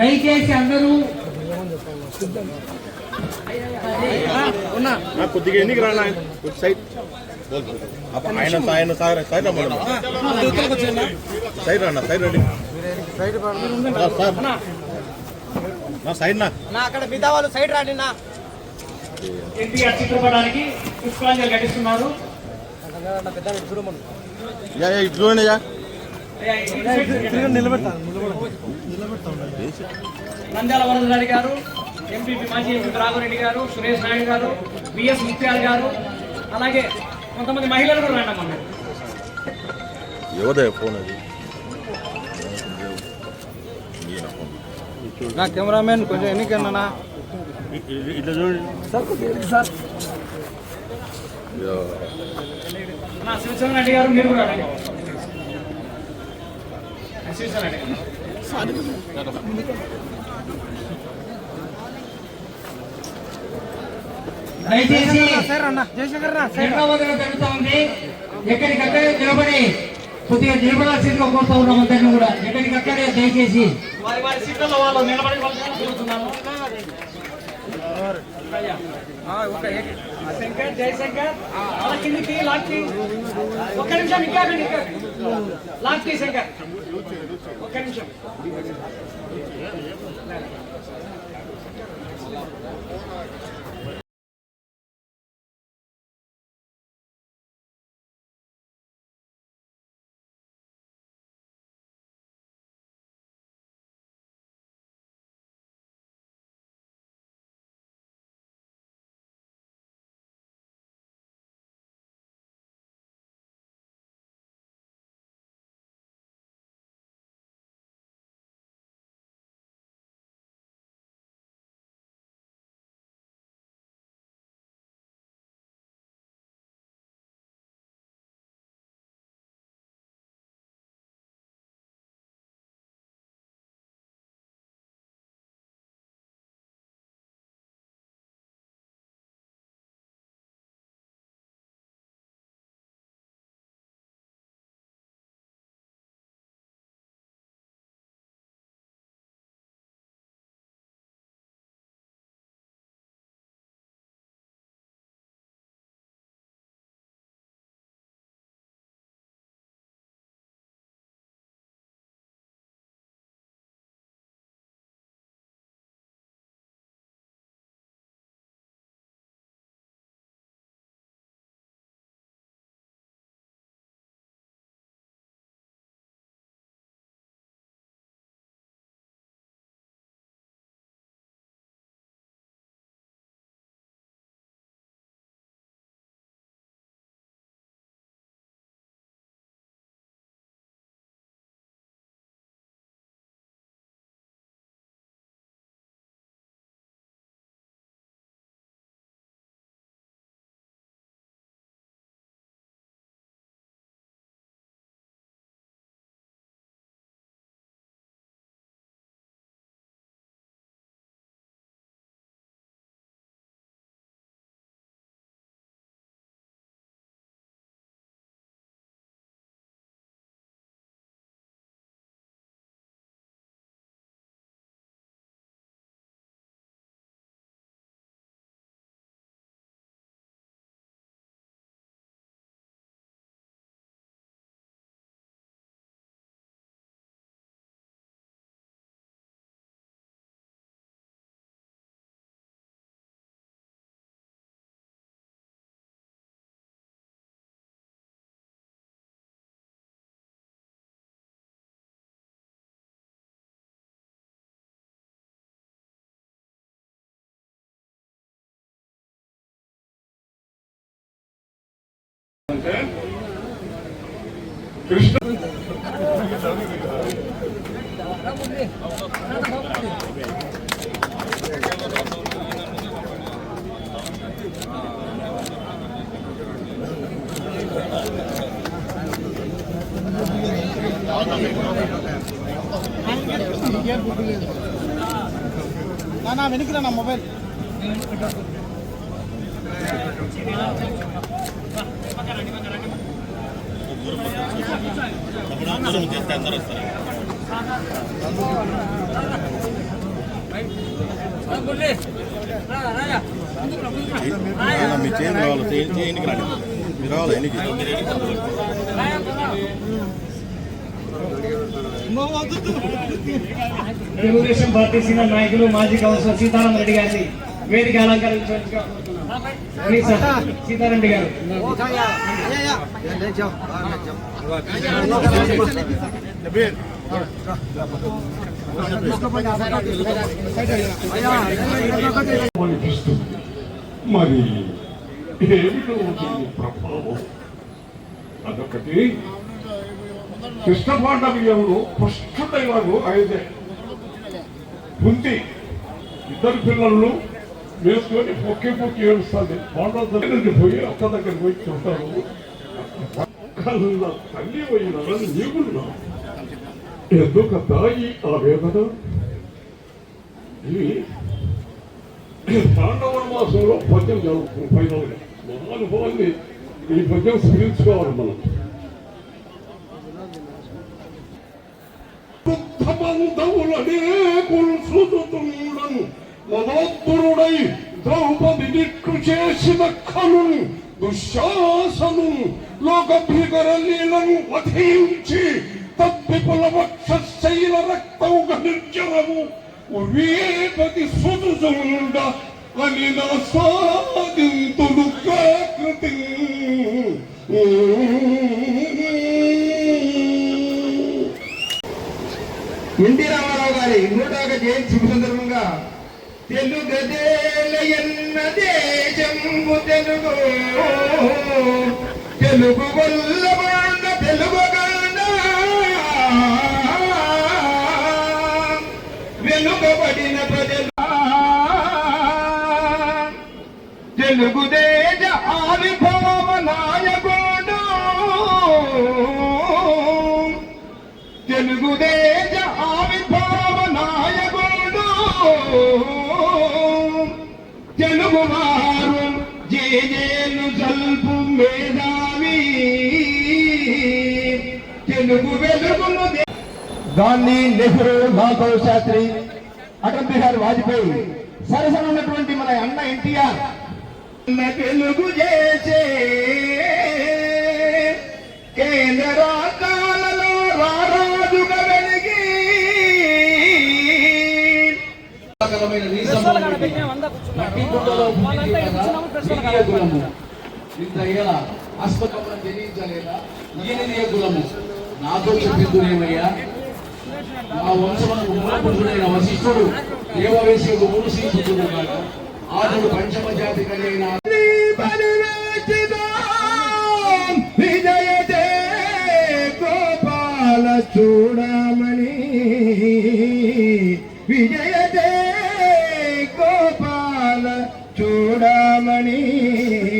దయచేసి అందరూ నా కొద్దిగా ఎన్నికి సైడ్ ఆయన ఆయన సైడ్ సైడ్ సైడ్ రండి. నా సైడ్ నా. నా అక్కడ మిగతా వాళ్ళు సైడ్ రాండి నా. ఎన్టీఆర్ చిత్రపటానికి పుష్పాంజలి ఘటిస్తున్నారు. నంద్యాల వరదరాడి గారు ఎంపీపీ మాజీ ఎంపీ రాఘవరెడ్డి గారు సురేష్ నాయుడు గారు బిఎస్ ముత్యాల గారు అలాగే కొంతమంది మహిళలు కూడా రండి అమ్మా ఎవదే ఫోన్ అది ఈయన ఫోన్. నా కెమెరామెన్ కొంచెం ఎన్నికన్నా ఇట్లా చూడండి. నా శివచంద్ర రెడ్డి గారు మీరు కూడా రండి శివచంద్ర రెడ్డి గారు దయచేసి ఎక్కడికక్కడే నిలబడి కొద్దిగా నిలబడాల్సిందిగా కోరుతా ఉన్నాం అందరినీ కూడా. ఎక్కడికక్కడే దయచేసి వారి వారి సీట్లలో వాళ్ళు నిలబడి కోరుతున్నాము శంకర్ జయశంకర్ అలా కిందికి లాక్కి ఒక్క నిమిషం ఇంకా ఆగండి, ఇంకా ఆగండి. లాక్కి శంకర్ ఒక్క నిమిషం నా వెనక్కి నా మొబైల్ దూరం చేస్తే అందరూ వస్తారు మీ చేంజ్ రావాలి చేంజ్ చేయండి రాండి మీరు రావాలి ఎన్నికి తెలుగుదేశం పార్టీ సీనియర్ నాయకులు మాజీ కౌన్సిలర్ సీతారాం రెడ్డి గారిని వేదిక అలంకరించవలసిగా ప్లీజ్ గారు మరి ఏమిటో ప్రభావం? అదొకటి. కృష్ణపాండవీయంలో ఫస్ట్ డైలాగు అయితే. ఉంది ఇద్దరు పిల్లలు. వేసుకొని పొక్కి పొక్కి ఏడుస్తుంది. పాండవ దగ్గరికి పోయి అక్క దగ్గరికి పోయి చూస్తారు. తల్లి పోయినారని నీకున్నా ఎందుకు తాయి ఆ వేదన? ఇవి పాండవుల మాసంలో పద్యం జరుగుతుంది ఫైనల్గా. మహానుభవాన్ని ఈ పద్యం స్మరించుకోవాలి మనం. బంధములనే కుల్సుతుండను మదోత్తరుడై ద్రౌపది నిట్టు చేసిన కను దుశ్శాసను లోక భీకర లీలను వధించి తప్పిపుల వక్షశైల రక్తౌగ నిర్జరము ఉర్వీపతి సుదుజుండ అని నా స్వాదింతుడు కృతి ఎన్టీ రామారావు గారి నూట ఒక జయంతి శుభ సందర్భంగా తెలుగదేలయన్న దేశంబు తెలుగు తెలుగు గొల్లబాండ తెలుగుగాండ వెనుకబడిన ప్రజల. తెలుగు దేశ ఆవిర్భావ నాయకుడు తెలుగుదేశ ఆవిర్భావ నాయకుడు తెలుగువారు జేజేలు జల్పు మేధావి. తెలుగు వెలుగును గాంధీ నెహ్రూ మాధవ్ శాస్త్రి అటల్ బిహారీ వాజ్పేయి సరసన ఉన్నటువంటి మన అన్న ఎన్టీఆర్. తెలుగు చేసే కేంద్ర రారాజుగా వెలిగి ఆస్పత్రి తెలియించలేదా ఈయనది ఏ కులము? నాతో చెప్పిందునేమయ్యా మా వంశమునకు మూలపురుషుడైన వశిష్ఠుడు మూడు సీసుకున్నాడు ఆదుడు పంచమ జాతి కలిగిన గోపాల చూడమణి విజయ గోపాల చూడమణి